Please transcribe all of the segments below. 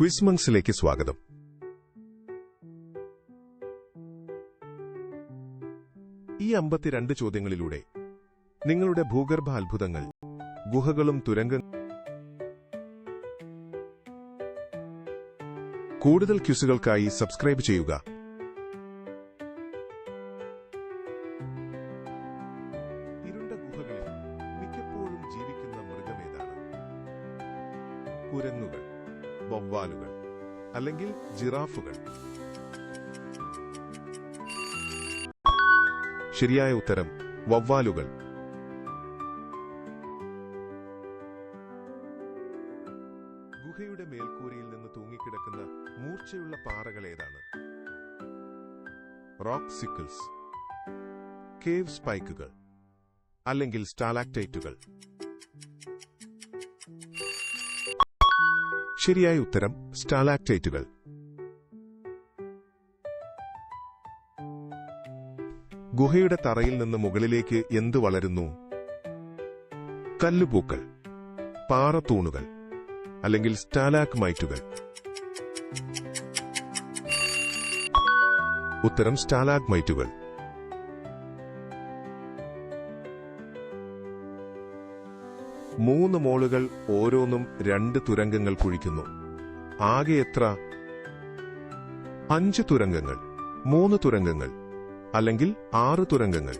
ക്വിസ്മങ്സിലേക്ക് സ്വാഗതം. ഈ അമ്പത്തിരണ്ട് ചോദ്യങ്ങളിലൂടെ നിങ്ങളുടെ ഭൂഗർഭ അത്ഭുതങ്ങൾ ഗുഹകളും തുരങ്ക കൂടുതൽ ക്യൂസുകൾക്കായി സബ്സ്ക്രൈബ് ചെയ്യുക. ശരിയായ ഉത്തരം വവ്വാലുകൾ. ഗുഹയുടെ മേൽക്കൂരയിൽ നിന്ന് തൂങ്ങിക്കിടക്കുന്ന മൂർച്ചയുള്ള പാറകൾ ഏതാണ്? റോക്ക് സിക്കിൾസ് കേവ് സ്പൈക്കുകൾ അല്ലെങ്കിൽ സ്റ്റാലാക്ടൈറ്റുകൾ. ശരിയായ ഉത്തരം സ്റ്റാലാക്ടൈറ്റുകൾ. ഗുഹയുടെ തറയിൽ നിന്ന് മുകളിലേക്ക് എന്ത് വളരുന്നു? കല്ലുപൂക്കൾ പാറത്തൂണുകൾ അല്ലെങ്കിൽ സ്റ്റാലാക് മൈറ്റുകൾ ഉത്തരം സ്റ്റാലാക് മൈറ്റുകൾ മൂന്ന് മോളുകൾ ഓരോന്നും രണ്ട് തുരങ്കങ്ങൾ കുഴിക്കുന്നു. ആകെ എത്ര? അഞ്ച് തുരങ്കങ്ങൾ മൂന്ന് തുരങ്കങ്ങൾ. അല്ലെങ്കിൽ ആറ് തുരങ്കങ്ങൾ.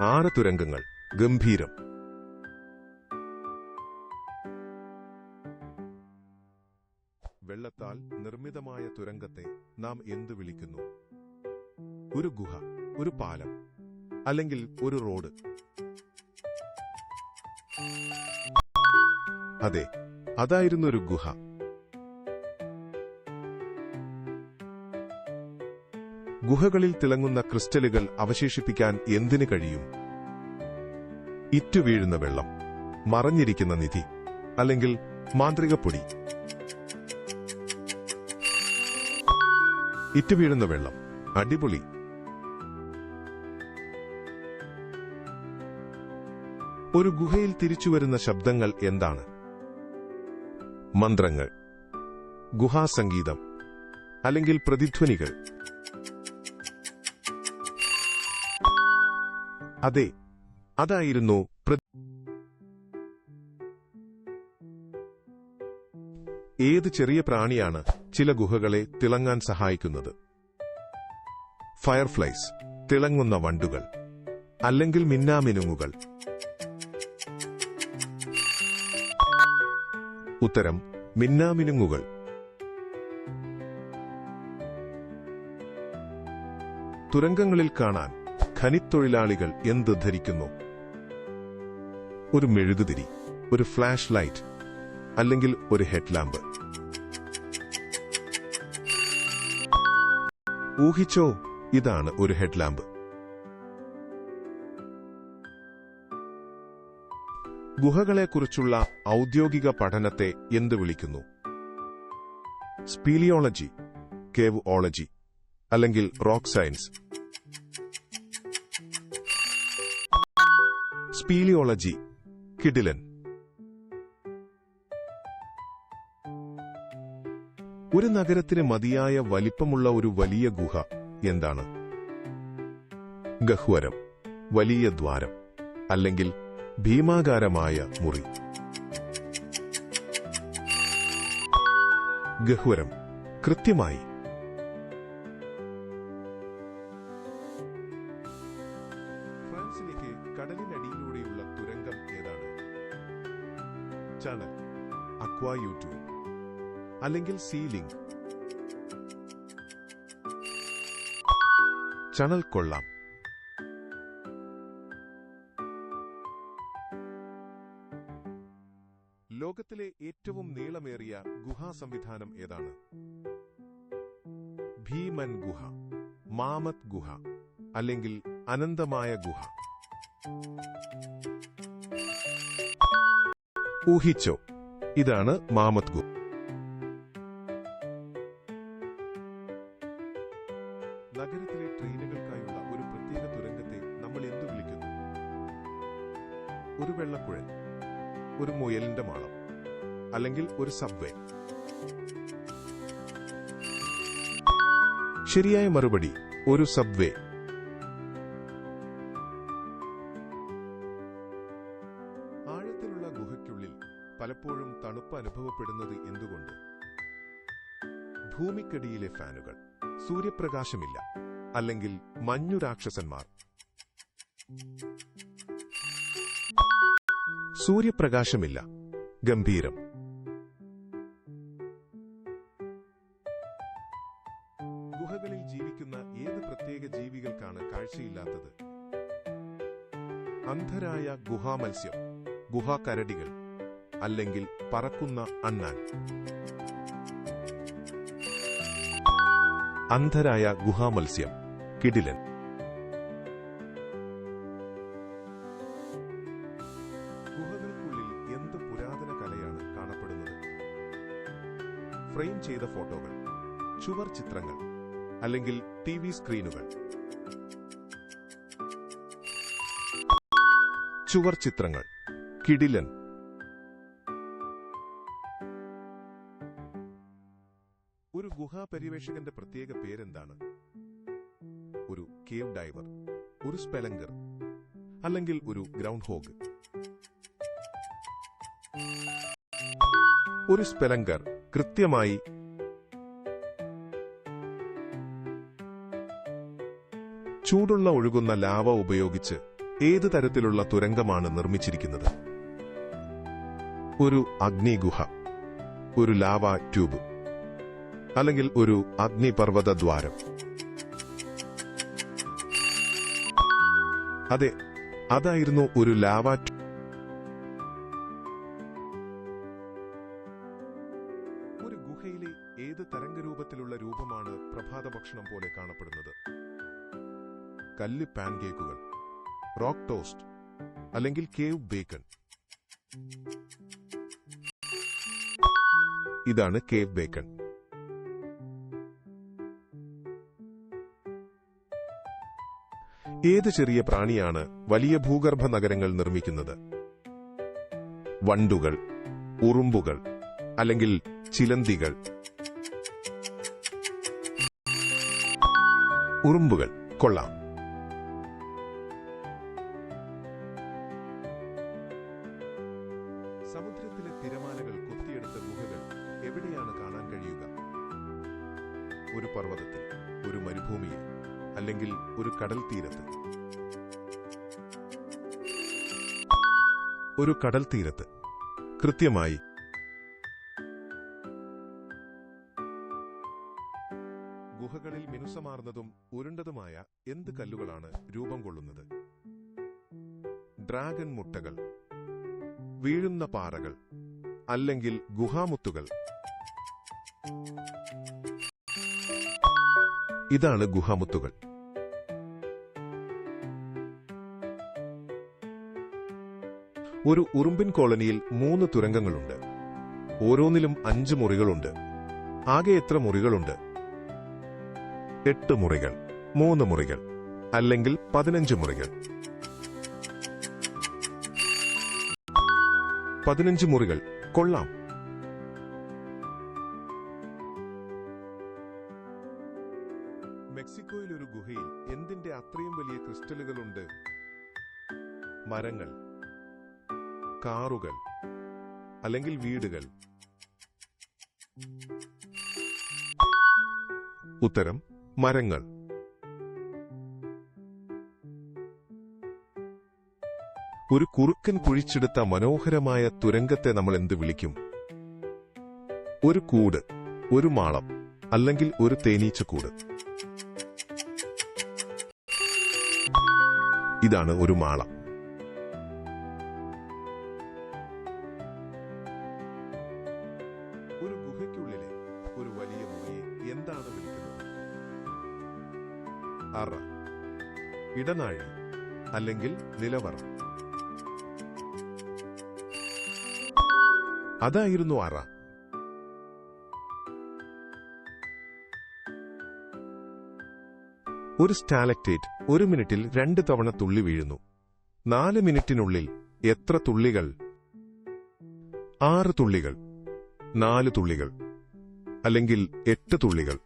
ആറ് തുരങ്കങ്ങൾ. ഗംഭീരം. വെള്ളത്താൽ നിർമ്മിതമായ തുരങ്കത്തെ നാം എന്തു വിളിക്കുന്നു? ഒരു ഗുഹ ഒരു പാലം അല്ലെങ്കിൽ ഒരു റോഡ്. അതെ അതായിരുന്നു ഒരു ഗുഹ. ഗുഹകളിൽ തിളങ്ങുന്ന ക്രിസ്റ്റലുകൾ അവശേഷിപ്പിക്കാൻ എന്തിനു കഴിയും? ഇറ്റുവീഴുന്ന വെള്ളം മറഞ്ഞിരിക്കുന്ന നിധി അല്ലെങ്കിൽ മാന്ത്രിക പൊടി? ഇറ്റുവീഴുന്ന വെള്ളം അടിപൊളി. ഒരു ഗുഹയിൽ തിരിച്ചുവരുന്ന ശബ്ദങ്ങൾ എന്താണ്? മന്ത്രങ്ങൾ ഗുഹാസംഗീതം അല്ലെങ്കിൽ പ്രതിധ്വനികൾ? അതെ അതായിരുന്നു ഏത് ചെറിയ പ്രാണിയാണ് ചില ഗുഹകളെ തിളങ്ങാൻ സഹായിക്കുന്നത്? ഫയർഫ്ലൈസ് തിളങ്ങുന്ന വണ്ടുകൾ അല്ലെങ്കിൽ മിന്നാമിനുങ്ങുകൾ. ഉത്തരം മിന്നാമിനുങ്ങുകൾ. തുരങ്കങ്ങളിൽ കാണാൻ ഖനിത്തൊഴിലാളികൾ എന്ത് ധരിക്കുന്നു? ഒരു മെഴുകുതിരി ഒരു ഫ്ലാഷ് ലൈറ്റ് അല്ലെങ്കിൽ ഒരു ഹെഡ്ലാമ്പ്. ഊഹിച്ചോ ഇതാണ് ഒരു ഹെഡ്ലാമ്പ്. ഗുഹകളെക്കുറിച്ചുള്ള ഔദ്യോഗിക പഠനത്തെ എന്ത് വിളിക്കുന്നു? സ്പീലിയോളജി കേവ് ഓളജി അല്ലെങ്കിൽ റോക്ക് സയൻസ്. സ്പീലിയോളജി കിഡിലൻ ഒരു നഗരത്തിന് മതിയായ വലിപ്പമുള്ള ഒരു വലിയ ഗുഹ എന്താണ്? ഗഹ്വരം വലിയ ദ്വാരം അല്ലെങ്കിൽ ഭീമാകാരമായ മുറി. ഗഹ്വരം കൃത്യമായി അക്വായൂട്ടു അല്ലെങ്കിൽ സീലിംഗ് ചണൽ കൊള്ളാം. ലോകത്തിലെ ഏറ്റവും നീളമേറിയ ഗുഹാ സംവിധാനം ഏതാണ്? ഭീമൻ ഗുഹ മാമത് ഗുഹ അല്ലെങ്കിൽ അനന്തമായ ഗുഹ. ഊഹിച്ചോ. ഇതാണ് മാമത് ഗു നഗരത്തിലെ ട്രെയിനുകൾക്കായുള്ള ഒരു പ്രത്യേക തുരങ്കത്തെ നമ്മൾ എന്തു വിളിക്കുന്നു? ഒരു വെള്ളക്കുഴൽ ഒരു മുയലിന്റെ മാളം അല്ലെങ്കിൽ ഒരു സബ്വേ. ശരിയായ മറുപടി ഒരു സബ്വേ. ആഴത്തിലുള്ള ഗുഹയ്ക്കുള്ളിൽ പലപ്പോഴും തണുപ്പ് അനുഭവപ്പെടുന്നത് എന്തുകൊണ്ട്? ഭൂമിക്കടിയിലെ ഫാനുകൾ സൂര്യപ്രകാശമില്ല അല്ലെങ്കിൽ മഞ്ഞു രാക്ഷസന്മാർ. സൂര്യപ്രകാശമില്ല ഗംഭീരം. ഗുഹകളിൽ ജീവിക്കുന്ന ഏത് പ്രത്യേക ജീവികൾക്കാണ് കാഴ്ചയില്ലാത്തത്? അന്ധരായ ഗുഹാമത്സ്യം ഗുഹാകരടികൾ അല്ലെങ്കിൽ പറക്കുന്ന അണ്ണാൻ. അന്ധരായ ഗുഹാമത്സ്യം കിടിലൻ. ഗുഹകൾക്കുള്ളിൽ എന്ത് പുരാതന കലയാണ് കാണപ്പെടുന്നത്? ഫ്രെയിം ചെയ്ത ഫോട്ടോകൾ ചുവർ ചിത്രങ്ങൾ അല്ലെങ്കിൽ ടി വി സ്ക്രീനുകൾ. ചുവർ ചിത്രങ്ങൾ കിടിലൻ. പര്യവേഷകന്റെ പ്രത്യേക പേരെന്താണ്? ഒരു കേവ് ഡൈവർ ഒരു സ്പെലങ്കർ അല്ലെങ്കിൽ ഒരു ഗ്രൗണ്ട് ഹോഗ് ഒരു സ്പെലങ്കർ കൃത്യമായി ചൂടുള്ള ഒഴുകുന്ന ലാവ ഉപയോഗിച്ച് ഏത് തരത്തിലുള്ള തുരങ്കമാണ് നിർമ്മിച്ചിരിക്കുന്നത്? ഒരു അഗ്നിഗുഹ ഒരു ലാവ ട്യൂബ്. അല്ലെങ്കിൽ ഒരു അഗ്നിപർവത ദ്വാരം അതെ അതായിരുന്നു ഒരു ലാവ ഒരു ഗുഹയിലെ ഏത് തരംഗരൂപത്തിലുള്ള രൂപമാണ് പ്രഭാത ഭക്ഷണം പോലെ കാണപ്പെടുന്നത്? കല്ല് പാൻകേക്കുകൾ റോക്ക് ടോസ്റ്റ് അല്ലെങ്കിൽ കേവ് ബേക്കൺ. ഇതാണ് കേവ് ബേക്കൺ. ഏത് ചെറിയ പ്രാണിയാണ് വലിയ ഭൂഗർഭ നഗരങ്ങൾ നിർമ്മിക്കുന്നത്? വണ്ടുകൾ ഉറുമ്പുകൾ അല്ലെങ്കിൽ ചിലന്തികൾ. ഉറുമ്പുകൾ കൊള്ളാം. ഒരു കടൽ തീരത്ത്. കൃത്യമായി ഗുഹകളിൽ മിനുസമാർന്നതും ഉരുണ്ടതുമായ എന്ത് കല്ലുകളാണ് രൂപം കൊള്ളുന്നത്? ഡ്രാഗൺ മുട്ടകൾ വീഴുന്ന പാറകൾ അല്ലെങ്കിൽ ഗുഹാമുത്തുകൾ. ഇതാണ് ഗുഹാമുത്തുകൾ. ഒരു ഉറുമ്പിൻ കോളനിയിൽ മൂന്ന് തുരങ്കങ്ങളുണ്ട്. ഓരോന്നിലും അഞ്ച് മുറികളുണ്ട്. ആകെ എത്ര മുറികളുണ്ട്? എട്ട് മുറികൾ മൂന്ന് മുറികൾ അല്ലെങ്കിൽ പതിനഞ്ച് മുറികൾ. പതിനഞ്ച് മുറികൾ കൊള്ളാം. മെക്സിക്കോയിൽ ഒരു ഗുഹയിൽ എന്തിന്റെ അത്രയും വലിയ ക്രിസ്റ്റലുകളുണ്ട്? മരങ്ങൾ. കാറുകൾ അല്ലെങ്കിൽ വീടുകൾ. ഉത്തരം മരങ്ങൾ. ഒരു കുറുക്കൻ കുഴിച്ചെടുത്ത മനോഹരമായ തുരങ്കത്തെ നമ്മൾ എന്ത് വിളിക്കും? ഒരു കൂട് ഒരു മാളം അല്ലെങ്കിൽ ഒരു തേനീച്ചക്കൂട്. ഇതാണ് ഒരു മാളം. ഇടനാഴി അല്ലെങ്കിൽ നിലവറ. അതായിരുന്നു അറ. ഒരു സ്റ്റാലക്റ്റേറ്റ് ഒരു മിനിറ്റിൽ രണ്ട് തവണ തുള്ളി വീഴുന്നു. നാല് മിനിറ്റിനുള്ളിൽ എത്ര തുള്ളികൾ? ആറ് തുള്ളികൾ നാല് തുള്ളികൾ അല്ലെങ്കിൽ എട്ട് തുള്ളികൾ.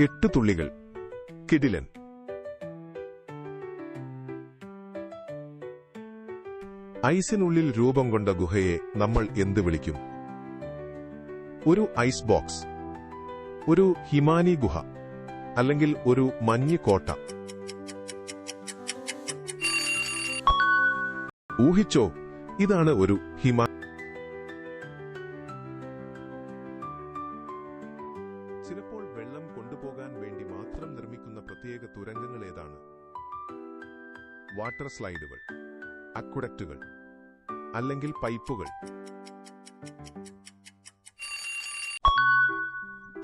എട്ട് തുള്ളികൾ. കിടിലൻ. ഐസിനുള്ളിൽ രൂപം കൊണ്ട ഗുഹയെ നമ്മൾ എന്ത് വിളിക്കും? ഒരു ഐസ് ബോക്സ്. ഒരു ഹിമാനി ഗുഹ. അല്ലെങ്കിൽ ഒരു മഞ്ഞ് കോട്ട. ഊഹിച്ചോ ഇതാണ് ഒരു ഹിമാ വാട്ടർ സ്ലൈഡുകൾ അക്വഡക്റ്റുകൾ അല്ലെങ്കിൽ പൈപ്പുകൾ.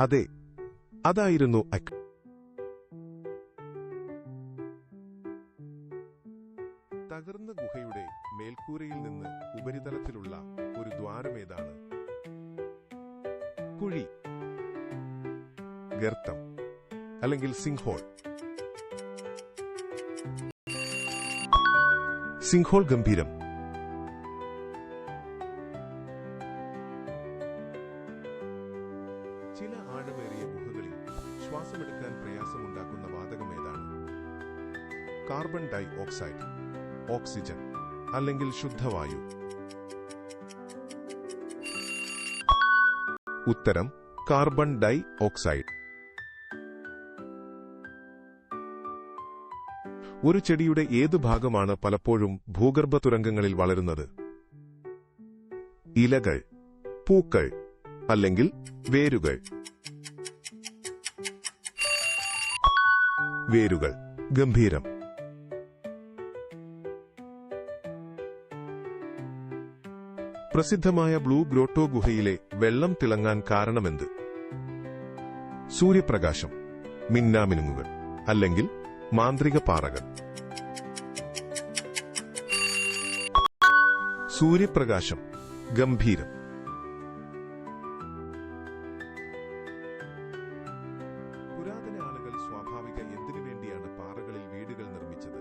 അതെ അതായിരുന്നു അക് തകർന്ന ഗുഹയുടെ മേൽക്കൂരയിൽ നിന്ന് ഉപരിതലത്തിലുള്ള ഒരു ദ്വാരമേതാണ് കുഴി ഗർത്തം അല്ലെങ്കിൽ സിങ്ഹോൾ സിങ്ഹോൾ ഗംഭീരം. ചില ആഴമേറിയ ഗുഹകളിൽ ശ്വാസമെടുക്കാൻ പ്രയാസമുണ്ടാക്കുന്ന വാതകം ഏതാണ്? കാർബൺ ഡൈ ഓക്സൈഡ് ഓക്സിജൻ അല്ലെങ്കിൽ ശുദ്ധവായു? ഉത്തരം കാർബൺ ഡൈ ഓക്സൈഡ്. ഒരു ചെടിയുടെ ഏതു ഭാഗമാണ് പലപ്പോഴും ഭൂഗർഭ തുരങ്കങ്ങളിൽ വളരുന്നത്? ഇലകൾ പൂക്കൾ അല്ലെങ്കിൽ വേരുകൾ. വേരുകൾ ഗംഭീരം. പ്രസിദ്ധമായ ബ്ലൂ ഗ്രോട്ടോ ഗുഹയിലെ വെള്ളം തിളങ്ങാൻ കാരണമെന്ത്? സൂര്യപ്രകാശം മിന്നാമിനുങ്ങുകൾ അല്ലെങ്കിൽ മാന്ത്രിക പാറകൾ. സൂര്യപ്രകാശം ഗംഭീരം. പുരാതന ആളുകൾ സ്വാഭാവിക എന്തിനു വേണ്ടിയാണ് പാറകളിൽ വീടുകൾ നിർമ്മിച്ചത്?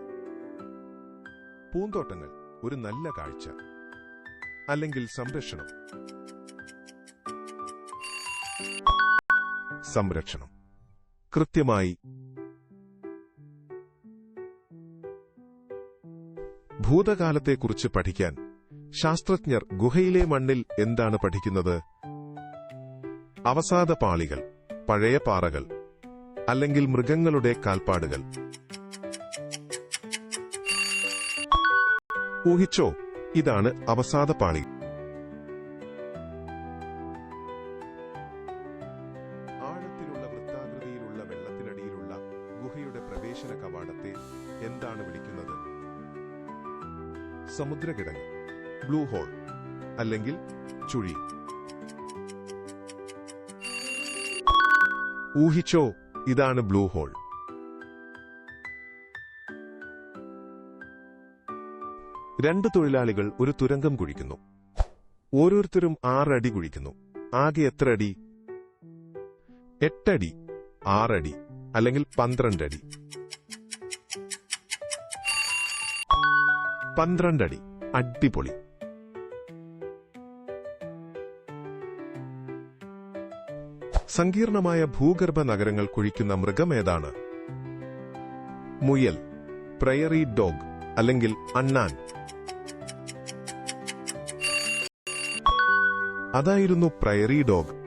പൂന്തോട്ടങ്ങൾ ഒരു നല്ല കാഴ്ച. അല്ലെങ്കിൽ സംരക്ഷണം. സംരക്ഷണം. കൃത്യമായി ഭൂതകാലത്തെക്കുറിച്ച് പഠിക്കാൻ ശാസ്ത്രജ്ഞർ ഗുഹയിലെ മണ്ണിൽ എന്താണ് പഠിക്കുന്നത്? അവസാദ പാളികൾ പഴയ പാറകൾ അല്ലെങ്കിൽ മൃഗങ്ങളുടെ കാൽപ്പാടുകൾ. ഊഹിച്ചോ ഇതാണ് അവസാദ പാളി. സമുദ്രകിടങ്ങ് ബ്ലൂ ഹോൾ അല്ലെങ്കിൽ ചുഴി. ഊഹിച്ചോ ഇതാണ് ബ്ലൂ ഹോൾ രണ്ട് തൊഴിലാളികൾ ഒരു തുരങ്കം കുഴിക്കുന്നു. ഓരോരുത്തരും ആറടി കുഴിക്കുന്നു. ആകെ എത്ര അടി എട്ടടി ആറടി അല്ലെങ്കിൽ പന്ത്രണ്ടടി. പന്ത്രണ്ടടി. അടിപൊളി. സങ്കീർണമായ ഭൂഗർഭ നഗരങ്ങൾ കുഴിക്കുന്ന മൃഗമേതാണ് മുയൽ പ്രയറി ഡോഗ് അല്ലെങ്കിൽ അണ്ണാൻ. അതായിരുന്നു പ്രയറി ഡോഗ്.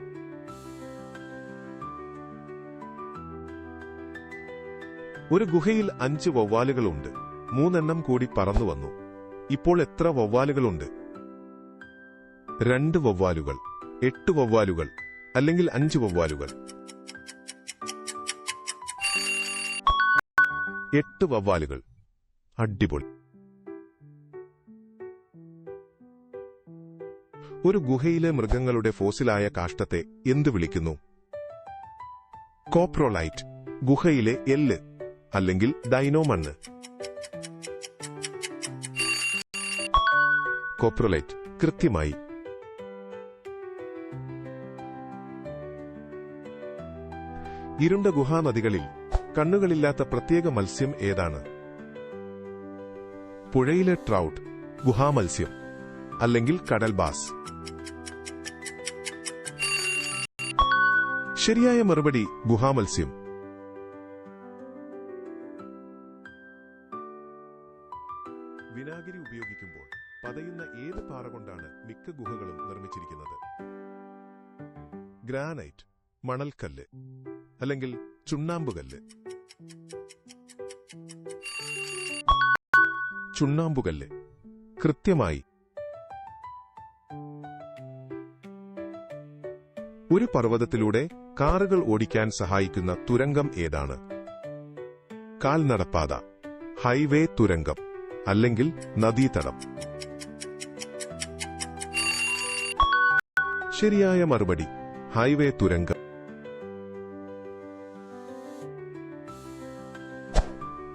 ഒരു ഗുഹയിൽ അഞ്ച് വവ്വാലുകളുണ്ട്. മൂന്നെണ്ണം കൂടി പറന്നു വന്നു. ഇപ്പോൾ എത്ര വവ്വാലുകളുണ്ട്? രണ്ട് വവ്വാലുകൾ എട്ട് വവ്വാലുകൾ അല്ലെങ്കിൽ അഞ്ച് വവ്വാലുകൾ. എട്ട് വവ്വാലുകൾ. അടിപൊളി. ഒരു ഗുഹയിലെ മൃഗങ്ങളുടെ ഫോസിലായ കാഷ്ടത്തെ എന്തു വിളിക്കുന്നു? കോപ്രോലൈറ്റ് ഗുഹയിലെ എല്ല് അല്ലെങ്കിൽ ഡൈനോ മണ്ണ്. കോപ്രോലൈറ്റ് കൃത്യമായി. ഇരുണ്ട ഗുഹാനദികളിൽ കണ്ണുകളില്ലാത്ത പ്രത്യേക മത്സ്യം ഏതാണ്? പുഴയിലെ ട്രൗട്ട് ഗുഹാമത്സ്യം അല്ലെങ്കിൽ കടൽ ബാസ് ശരിയായ മറുപടി ഗുഹാമത്സ്യം. ഗ്രാനൈറ്റ് മണൽക്കല്ല് അല്ലെങ്കിൽ ചുണ്ണാമ്പുകല്ല്. ചുണ്ണാമ്പുകല്ല് കൃത്യമായി ഒരു പർവതത്തിലൂടെ കാറുകൾ ഓടിക്കാൻ സഹായിക്കുന്ന തുരങ്കം ഏതാണ്? കാൽനടപ്പാത ഹൈവേ തുരങ്കം അല്ലെങ്കിൽ നദീതടം. ശരിയായ മറുപടി ഹൈവേ തുരങ്കം.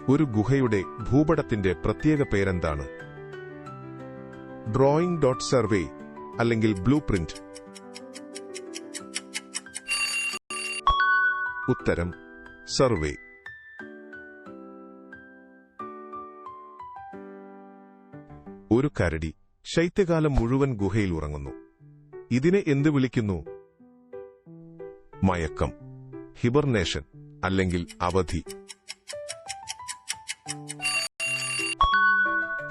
ഒരു ഗുഹയുടെ ഭൂപടത്തിന്റെ പ്രത്യേക പേരെന്താണ്? ഡ്രോയിംഗ് ഡോട്ട് സർവേ അല്ലെങ്കിൽ ബ്ലൂ പ്രിന്റ്. ഉത്തരം സർവേ. ഒരു കരടി ശൈത്യകാലം മുഴുവൻ ഗുഹയിൽ ഉറങ്ങുന്നു. ഇതിനെ എന്ത് വിളിക്കുന്നു? മയക്കം ഹിബർനേഷൻ അല്ലെങ്കിൽ അവധി.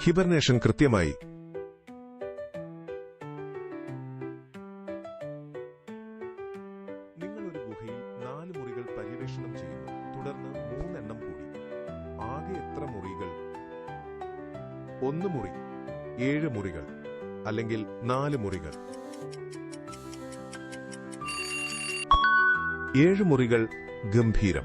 ഹിബർനേഷൻ കൃത്യമായി നിങ്ങൾ ഒരു ഗുഹയിൽ നാല് മുറികൾ പര്യവേഷണം ചെയ്യുന്നു. തുടർന്ന് മൂന്നെണ്ണം കൂടി. ആകെ എത്ര മുറികൾ? ഒന്ന് മുറി ഏഴ് മുറികൾ അല്ലെങ്കിൽ നാല് മുറികൾ. ഏഴ് മുറികൾ ഗംഭീരം.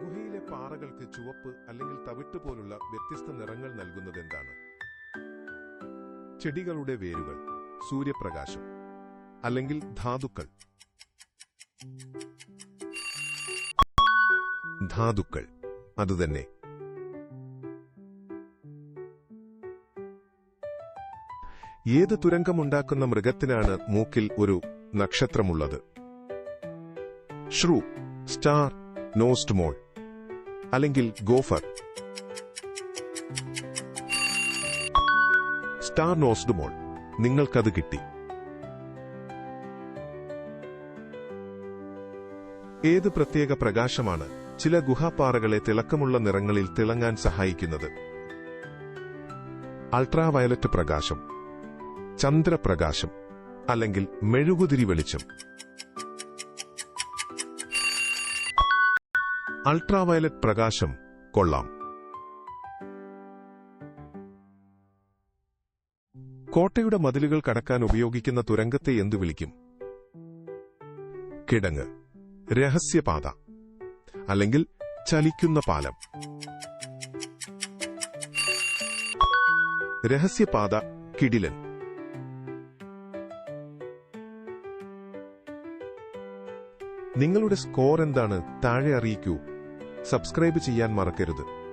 ഗുഹയിലെ പാറകൾക്ക് ചുവപ്പ് അല്ലെങ്കിൽ തവിട്ട് പോലുള്ള വ്യത്യസ്ത നിറങ്ങൾ നൽകുന്നത് എന്താണ് ചെടികളുടെ വേരുകൾ സൂര്യപ്രകാശം അല്ലെങ്കിൽ ധാതുക്കൾ. ധാതുക്കൾ അതുതന്നെ ഏത് തുരങ്കമുണ്ടാക്കുന്ന മൃഗത്തിനാണ് മൂക്കിൽ ഒരു നക്ഷത്രമുള്ളത്? ഷ്രൂ സ്റ്റാർ നോസ്റ്റ് മോൾ അല്ലെങ്കിൽ ഗോഫർ. സ്റ്റാർ നോസ്ഡ് മോൾ നിങ്ങൾക്കത് കിട്ടി. ഏത് പ്രത്യേക പ്രകാശമാണ് ചില ഗുഹാപ്പാറകളെ തിളക്കമുള്ള നിറങ്ങളിൽ തിളങ്ങാൻ സഹായിക്കുന്നത്? അൾട്രാവയലറ്റ് പ്രകാശം. ചന്ദ്രപ്രകാശം അല്ലെങ്കിൽ മെഴുകുതിരി വെളിച്ചം. അൾട്രാവയലറ്റ് പ്രകാശം കൊള്ളാം. കോട്ടയുടെ മതിലുകൾ കടക്കാൻ ഉപയോഗിക്കുന്ന തുരങ്കത്തെ എന്തു വിളിക്കും? കിടങ്ങ് രഹസ്യപാത അല്ലെങ്കിൽ ചലിക്കുന്ന പാലം. രഹസ്യപാത കിടിലൻ. നിങ്ങളുടെ സ്കോർ എന്താണ് താഴെ അറിയിക്കൂ. സബ്സ്ക്രൈബ് ചെയ്യാൻ മറക്കരുത്.